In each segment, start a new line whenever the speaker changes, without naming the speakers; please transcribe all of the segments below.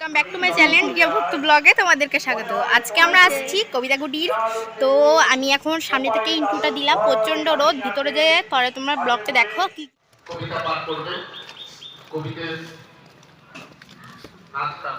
Welcome back to my channel গৃহভুক্ত ব্লগে তোমাদেরকে স্বাগত। আজকে আমরা আসছি কবিতা কুটির তো আমি এখন সামনে থেকে ইন্টুটা দিলাম। প্রচণ্ড রোদ, ভিতরে যে পরে তোমরা ব্লগটা দেখো কি
কবিতা পাঠ করবে। কবিদের নাচটা?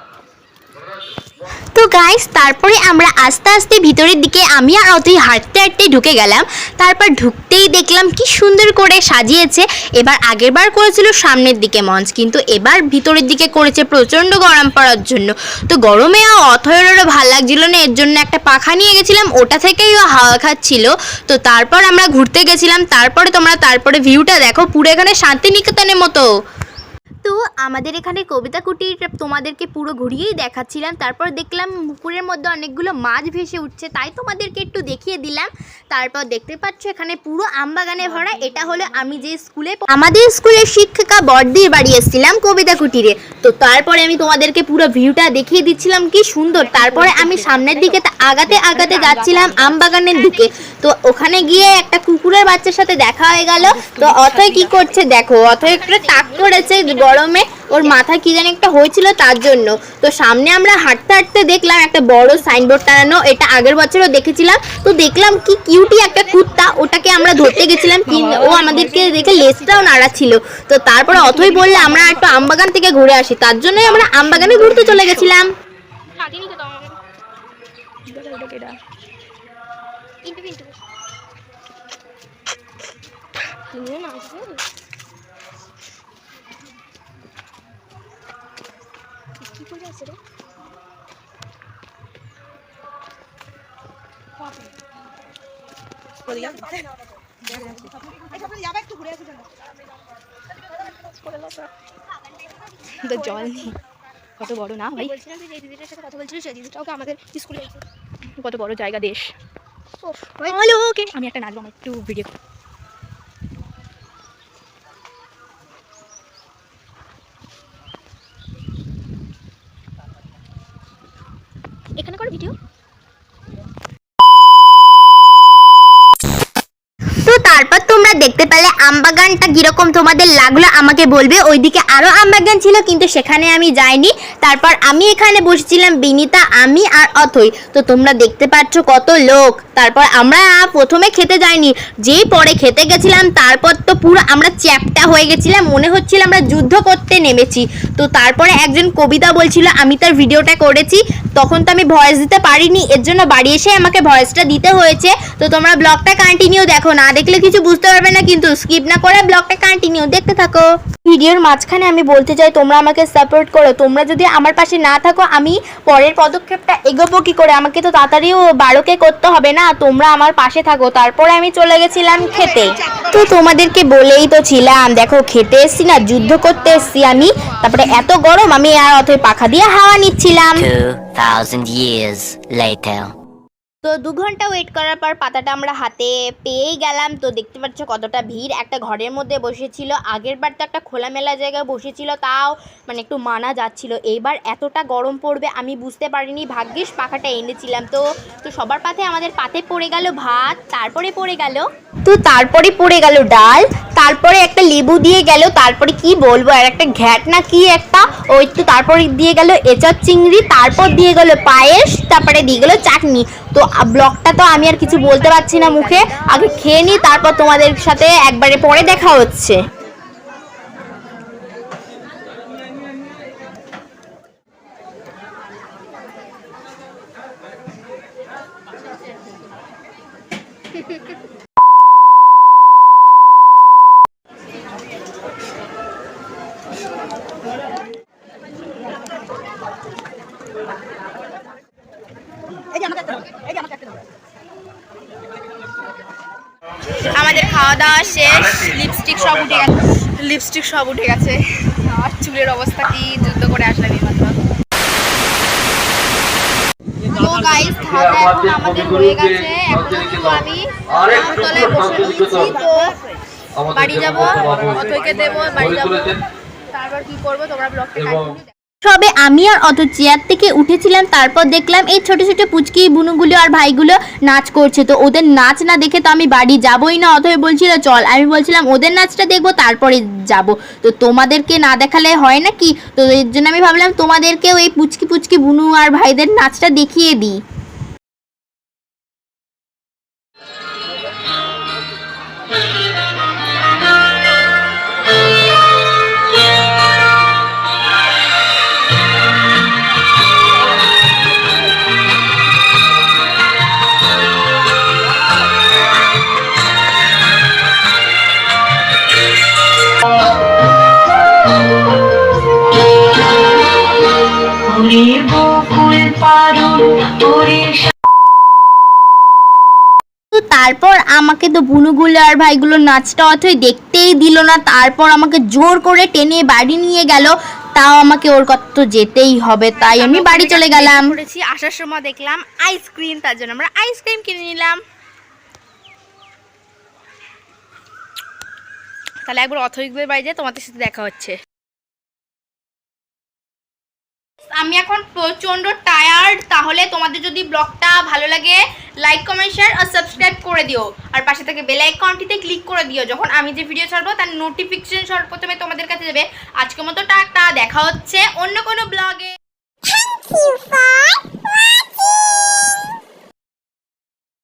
তো গাইস তারপরে আমরা আস্তে আস্তে ভিতরের দিকে আমি আর অতই হাঁটতে হাঁটতে ঢুকে গেলাম। তারপর ঢুকতেই দেখলাম কি সুন্দর করে সাজিয়েছে। এবার আগেরবার করেছিল সামনের দিকে মঞ্চ, কিন্তু এবার ভিতরের দিকে করেছে প্রচণ্ড গরম পড়ার জন্য। তো গরমে অথয়েরও ভালো লাগছিল না, এর জন্য একটা পাখা নিয়ে গেছিলাম, ওটা থেকেই ও হাওয়া খাচ্ছিল। তো তারপর আমরা ঘুরতে গেছিলাম, তারপরে তোমরা তারপরে ভিউটা দেখো, পুরো এখানে শান্তিনিকেতনের মতো। আমাদের এখানে কবিতা কুটির তোমাদেরকে পুরো ঘুরিয়েই দেখাচ্ছিলাম। তারপর দেখলাম পুকুরের মধ্যে অনেকগুলো মাছ ভেসে উঠছে, তাই তোমাদেরকে একটু দেখিয়ে দিলাম। তারপর দেখতে পাচ্ছ এখানে পুরো আমবাগানে ভরা, এটা হলো আমি যে স্কুলে আমাদের স্কুলের শিক্ষিকা বড়দির বাড়ি এসেছিলাম কবিতা কুটিরে। তো তারপরে আমি তোমাদেরকে পুরো ভিউটা দেখিয়ে দিচ্ছিলাম কি সুন্দর। তারপরে আমি সামনের দিকে আগাতে আগাতে যাচ্ছিলাম আমবাগানের দিকে। তো ওখানে গিয়ে একটা কুকুরের বাচ্চার সাথে দেখা হয়ে গেল। তো অথয় কি করছে দেখো, অথয় একটা টাক করেছে গরমে ওর মাথা কি জানি একটা হয়েছিল তার জন্য। তো সামনে আমরা হাঁটতে হাঁটতে দেখলাম একটা বড় সাইনবোর্ড টানানো, এটা আগের বছরও দেখেছিলাম। তো দেখলাম কি কিউটি একটা কুত্তা, ওটাকে আমরা ধরতে গেছিলাম ও আমাদেরকে দেখে লেজটাও নাড়াচ্ছিল তো তারপরে অথই বললে, আমরা একটু আমবাগান থেকে ঘুরে আসি, তার জন্যই আমরা আমবাগানে ঘুরতে চলে গেছিলাম।
তো জল নেই। কত বড় না ভাই।
বলছিলাম দিদিটার সাথে কথা বলছিল সেই দিদিটাও আমাদের স্কুলে।
কত বড় জায়গা দেশ। আমি একটা নাচবো আমার একটু ভিডিও
এখানে করে ভিডিও
তো তারপর তোমরা দেখতে পেলে আমবাগানটা কীরকম তোমাদের লাগল আমাকে বলবে। ওইদিকে আরও আমবাগান ছিল, কিন্তু সেখানে আমি যাইনি। তারপর আমি এখানে বসেছিলাম, বিনিতা, আমি আর অথই। তো তোমরা দেখতে পাচ্ছ কত লোক। তারপর আমরা প্রথমে খেতে যাইনি। যেই পরে খেতে গেছিলাম, তারপর তো পুরো আমরা চ্যাপটা হয়ে গেছিলাম। মনে হচ্ছিল আমরা যুদ্ধ করতে নেমেছি। তো তারপরে একজন কবিতা বলছিল, আমি তার ভিডিওটা করেছি। তখন তো আমি ভয়েস দিতে পারিনি, এর জন্য বাড়ি এসে আমাকে ভয়েসটা দিতে হয়েছে। তো তোমরা ব্লগটা কন্টিনিউ দেখো, না দেখলে কিছু বুঝতে পারবে না, কিন্তু স্কিপ না করে ব্লগটা কন্টিনিউ দেখতে থাকো। ভিডিওর মাঝখানে আমি বলতে চাই তোমরা আমাকে সাপোর্ট করো। তোমরা যদি আমার পাশে না থাকো আমি পরের পদক্ষেপটা এগোবো কি করে? আমাকে তো তাড়াতাড়িও বারোকে করতে হবে না তোমরা আমার পাশে থাকো। তারপরে আমি চলে গেছিলাম খেতে। তো তোমাদেরকে বলেই তো ছিলাম দেখো খেতে এসছি না যুদ্ধ করতে এসছি আমি। তারপরে এত গরম আমি আর অথই পাখা দিয়ে হাওয়া নিচ্ছিলাম।
2,000 years later.
তো দু ঘণ্টা ওয়েট করার পর পাতাটা আমরা হাতে পেয়েই গেলাম। তো দেখতে পাচ্ছ কতটা ভিড়। একটা ঘরের মধ্যে বসেছিল। আগের বার তো একটা খোলামেলা জায়গায় বসেছিল, তাও মানে একটু মানা যাচ্ছিল। এইবার এতটা গরম পড়বে, আমি বুঝতে পারিনি। ভাগ্যিস পাখাটা এনেছিলাম। তো তো সবার পাতে আমাদের পাতে পড়ে গেল ভাত, তারপরে পড়ে গেল? তো তারপরে পড়ে গেল ডাল তারপরে একটা লেবু দিয়ে গেল, তারপরে কি বলব, আর একটা ঘ্যাট না কি একটা? ওই তো তারপরে দিয়ে গেল এচার চিংড়ি, তারপর দিয়ে গেল পায়েস, তারপরে দিয়ে গেল চাটনি। তো ব্লগটা তো আমি আর কিছু বলতে পারছি না মুখে। আগে খেয়ে নিই, তারপর তোমাদের সাথে একবারে পরে দেখা হচ্ছে।
আমাদের খাওয়া দাওয়া শেষ লিপস্টিক সব উঠে গেছে। লিপস্টিক সব উঠে গেছে। আর চুলের অবস্থা কি যুদ্ধ করে আসলাম এই মাত্র। গাইস খাওয়া এখন আমাদের হয়ে গেছে। এখন আমি তলায় বসে তো বাড়ি যাব দেবো বাড়ি যাব। তারপর কি করব তোমরা ব্লগটা
সবে আমি আর অত চেয়ার থেকে উঠেছিলাম, তারপর দেখলাম এই ছোট ছোট পুচকি বুনুগুলো আর ভাইগুলো নাচ করছে। তো ওদের নাচ না দেখে তো আমি বাড়ি যাবই না, অথবা বলছিল, চল। আমি বলছিলাম, ওদের নাচটা দেখব, তারপরে যাব। তো তোমাদেরকে না দেখালে হয় না কি তো এর জন্য আমি ভাবলাম তোমাদেরকেও এই পুচকি পুচকি বুনু আর ভাইদের নাচটা দেখিয়ে দিই। তারপর আমাকে তো বুনুগুলো আর ভাইগুলো নাচটা অথই দেখতেই দিল না। তারপর আমাকে জোর করে টেনে বাড়ি নিয়ে গেল। তাও আমাকে ওর কত তো যেতেই হবে তাই আমি বাড়ি চলে গেলাম।
করেছি আসার সময় দেখলাম আইসক্রিম তার জন্য আমরা আইসক্রিম কিনে নিলাম। তাহলে একবার অথরিকদের বাড়ি যাই তোমাদের সাথে দেখা হচ্ছে। আমি এখন প্রচণ্ড টায়ার্ড তাহলে তোমাদের যদি ব্লগটা ভালো লাগে লাইক কমেন্ট শেয়ার আর সাবস্ক্রাইব করে দিও। আর পাশে থেকে বেল আইকনটিতে ক্লিক করে দিও, যখন আমি যে ভিডিও ছাড়বো, তার নোটিফিকেশন সর্বপ্রথমে তোমাদের কাছে যাবে। আজকের মতো টাটা, দেখা হচ্ছে অন্য কোনো ব্লগে